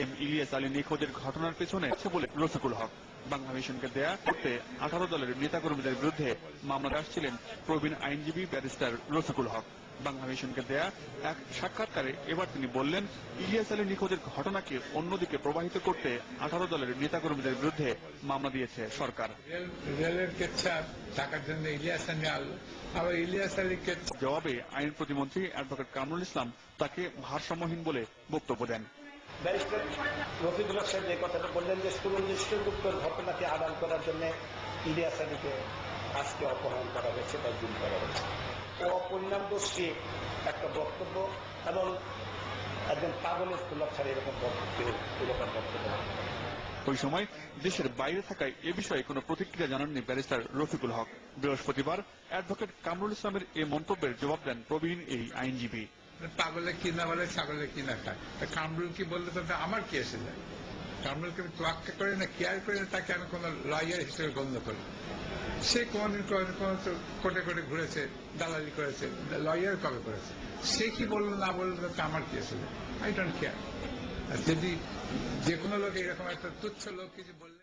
M Ilias Ali নিখোঁজের ঘটনার পেছনে আছে বলে রফিকুল হক। বাংলাদেশনকে দেয়া করতে আঠারো দলের নেতাকর্মীদের বিরুদ্ধে মামলা আসছিলেন প্রবীণ আইনজীবী ব্যারিস্টার রফিকুল হক। বাংলাদেশনকে দেয়া এক সাক্ষাৎকারে এবার তিনি বললেন ইলিয়াস আলী নিখোঁজের ঘটনাকে অন্যদিকে প্রবাহিত করতে আঠারো দলের নেতাকর্মীদের বিরুদ্ধে মামলা দিয়েছে সরকার। রেলের কেচ্ছা টাকার জন্য ইলিয়াস আলী আবার ইলিয়াস আলী কেচ্ছা জবাবে আইন প্রতিমন্ত্রী অ্যাডভোকেট কামরুল ইসলাম তাকে ভারসাম্যহীন বলে বক্তব্য দেন। ব্যারিস্টার রফিকুল হক সাহেব যে কথাটা বললেন যে সুরঞ্জিত গুপ্তর ঘটনাকে আড়াল করার জন্য আজকে অপহরণ করা হয়েছে বা গুম করা হয়েছে। ও একটা বক্তব্য এবং একজন পাগলের ছাড়া এরকম এরকম বক্তব্য ওই সময় দেশের বাইরে থাকায় এ বিষয়ে কোনো প্রতিক্রিয়া জানাননি ব্যারিস্টার রফিকুল হক। বৃহস্পতিবার অ্যাডভোকেট কামরুল ইসলামের এ মন্তব্যের জবাব দেন প্রবীণ এই আইনজীবী। পাগলে কি না বলে ছাগলে কি না খায়। তা কামরুল কি বললে তো? আমার কি এসে যায় কামরুলকে আমি তোয়াক্কা করে না, কেয়ার করে না, তাকে আমি কোনো লয়ার হিসেবে গণ্য করি। সে কোনদিন কোনদিন, কোনো কোটে কোটে ঘুরেছে, দালালি করেছে, লয়ার কবে করেছে? সে কি বলল, না বলল তাতে আমার কি এসে যায় আই ডোন্ট কেয়ার যদি যে কোনো লোক এরকম একটা তুচ্ছ লোক কিছু বললে